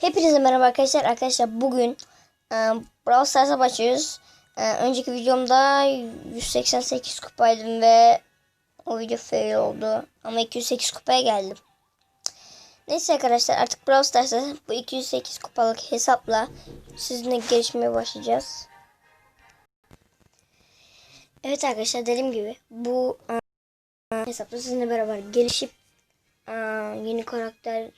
Hepinize merhaba arkadaşlar. Arkadaşlar bugün e, Brawl Stars'a başlıyoruz. E, önceki videomda 188 kupaydım ve o video fail oldu. Ama 208 kupaya geldim. Neyse arkadaşlar artık Brawl Stars'ta bu 208 kupalık hesapla sizinle gelişmeye başlayacağız. Evet arkadaşlar dediğim gibi bu e, hesapta sizinle beraber gelişip e, yeni karakter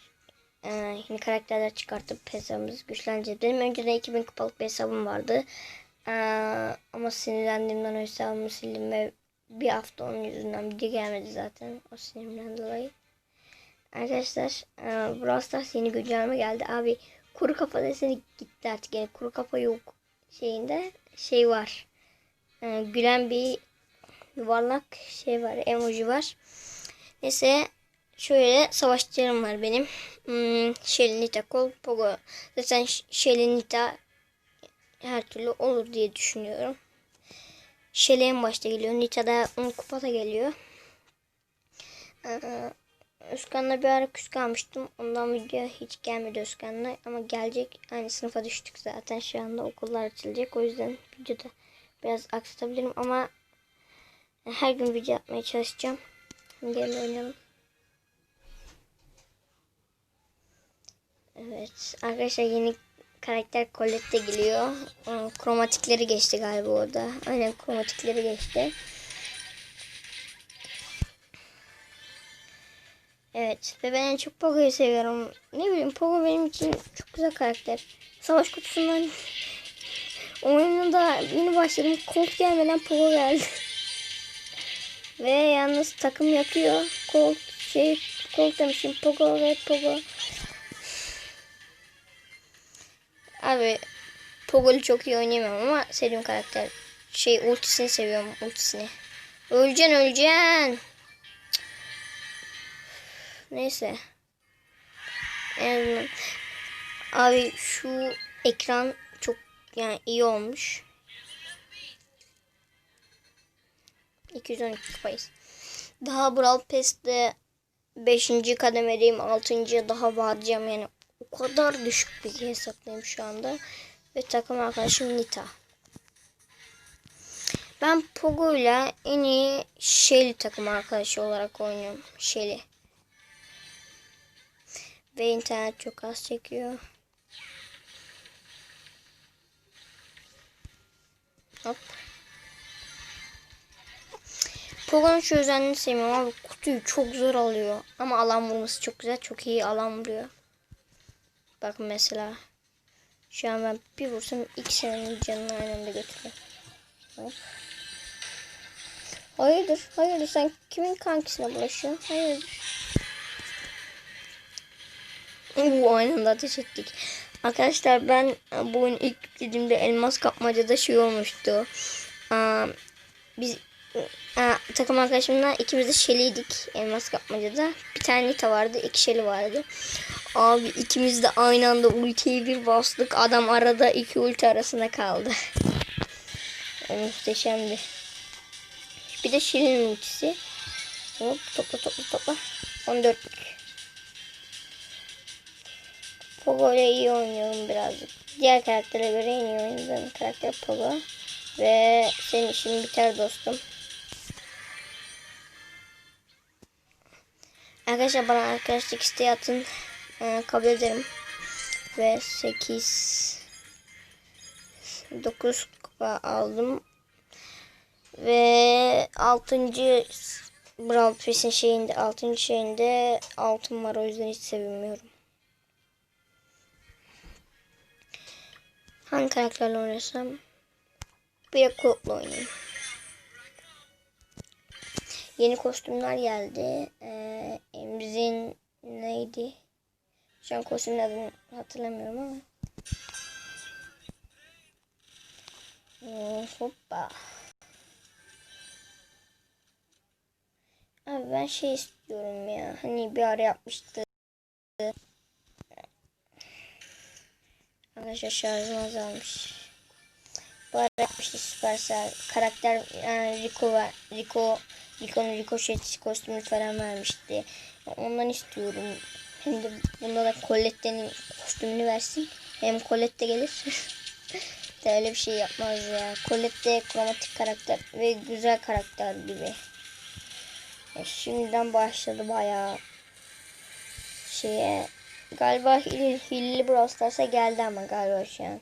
ee, yeni karakterler çıkartıp hesabımızı güçlendireceğiz. Benim önceden 2000 kupalık bir hesabım vardı. Ee, ama sinirlendiğimden o hesabımı sildim ve bir hafta onun yüzünden video gelmedi zaten. O sinirimden dolayı. Arkadaşlar e, Brawl Stars yeni güncelleme geldi. Abi kuru kafa deseni gitti artık. Yani kuru kafa yok şeyinde şey var. Ee, gülen bir yuvarlak şey var. Emoji var. Neyse Şöyle savaşçılarım var benim. Hmm, Shelly, Nita, Colt, Pogo. Zaten Shelly, Nita her türlü olur diye düşünüyorum. Shelly en başta geliyor. Nita da 10 kupada geliyor. Ee, Özkan'la bir ara küs kalmıştım. Ondan video hiç gelmedi Özkan'la. Ama gelecek. Aynı sınıfa düştük zaten. Şu anda okullar açılacak. O yüzden videoda biraz aksatabilirim. Ama her gün video yapmaya çalışacağım. Gelin oynayalım. Evet arkadaşlar yeni karakter Colette de geliyor. Aa, Kromatikleri geçti galiba orada. Aynen kromatikleri geçti. Evet ve ben en çok Pogo'yu seviyorum. Ne bileyim Pogo benim için çok güzel karakter. Savaş kutusundan oyuna da yeni başladım. Colt gelmeden Pogo geldi. ve yalnız takım yapıyor. Colt şey Colt demişim Pogo ve Pogo. Abi Pogo'lu çok iyi oynayamam ama sevdiğim karakter. Şey ultisini seviyorum ultisini. Öleceksin öleceksin. Neyse. En. Abi şu ekran çok yani iyi olmuş. 212 kupayız. Daha Brawl Pass'te 5. kademedeyim. 6. daha varacağım yani kadar düşük bir hesaplayayım şu anda. Ve takım arkadaşım Nita. Ben Pogo ile en iyi Shelly takım arkadaşı olarak oynuyorum. Shelly. Ve internet çok az çekiyor. Hop. Pogo'nun şu özelliğini sevmiyorum abi. Kutuyu çok zor alıyor. Ama alan vurması çok güzel. Çok iyi alan vuruyor. Bakın mesela. Şu an ben bir vursam iki senenin canını aynı anda götürüyor. Hop. Hayırdır? Hayırdır? Sen kimin kankisine bulaşıyorsun? Hayırdır? Oo, aynı ateş ettik. Arkadaşlar ben bu oyunu ilk yüklediğimde elmas kapmacada şey olmuştu. Biz aa, takım arkadaşımla ikimiz de şeliydik elmas kapmacada. Bir tane Nita vardı, iki şeli vardı. Abi ikimiz de aynı anda ultiyi bir bastık. Adam arada iki ulti arasında kaldı. Muhteşemdi. Bir de Şirin ultisi. Hop topla topla topla. 14'lük. Pogo ile iyi oynuyorum birazcık. Diğer karaktere göre en iyi oynadığım karakter Pogo. Ve senin işin biter dostum. Arkadaşlar bana arkadaşlık isteği atın. Ee, kabul ederim. Ve 8 9 kupa aldım. Ve 6. Brawl Pass'in şeyinde 6. şeyinde altın var o yüzden hiç sevinmiyorum. Hangi karakterle oynasam? Bir de oynayayım. Yeni kostümler geldi. Ee, Emzin neydi? Şu an kostümün adını hatırlamıyorum ama. Hmm, hoppa. Abi ben şey istiyorum ya. Hani bir ara yapmıştı. Arkadaşlar şarjım azalmış. Bu ara yapmıştı Supercell. Karakter yani Rico var. Rico Rico'nun Ricochet kostümü falan vermişti. Ondan istiyorum. De bunda da Colette'nin kostümünü versin. Hem Colette gelir. de öyle bir şey yapmaz ya. Colette kromatik karakter ve güzel karakter gibi. Ya şimdiden başladı bayağı şeye. Galiba Hill, Hilli Brawl geldi ama galiba şu an.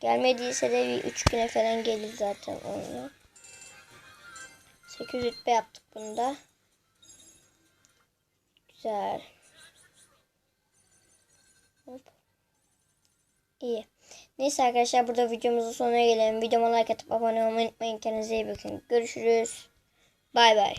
Gelmediyse de bir 3 güne falan gelir zaten onunla. 8 rütbe yaptık bunda. Güzel. Hop. İyi. Neyse arkadaşlar burada videomuzun sonuna gelelim. Videoma like atıp abone olmayı unutmayın. Kendinize iyi bakın. Görüşürüz. Bay bay.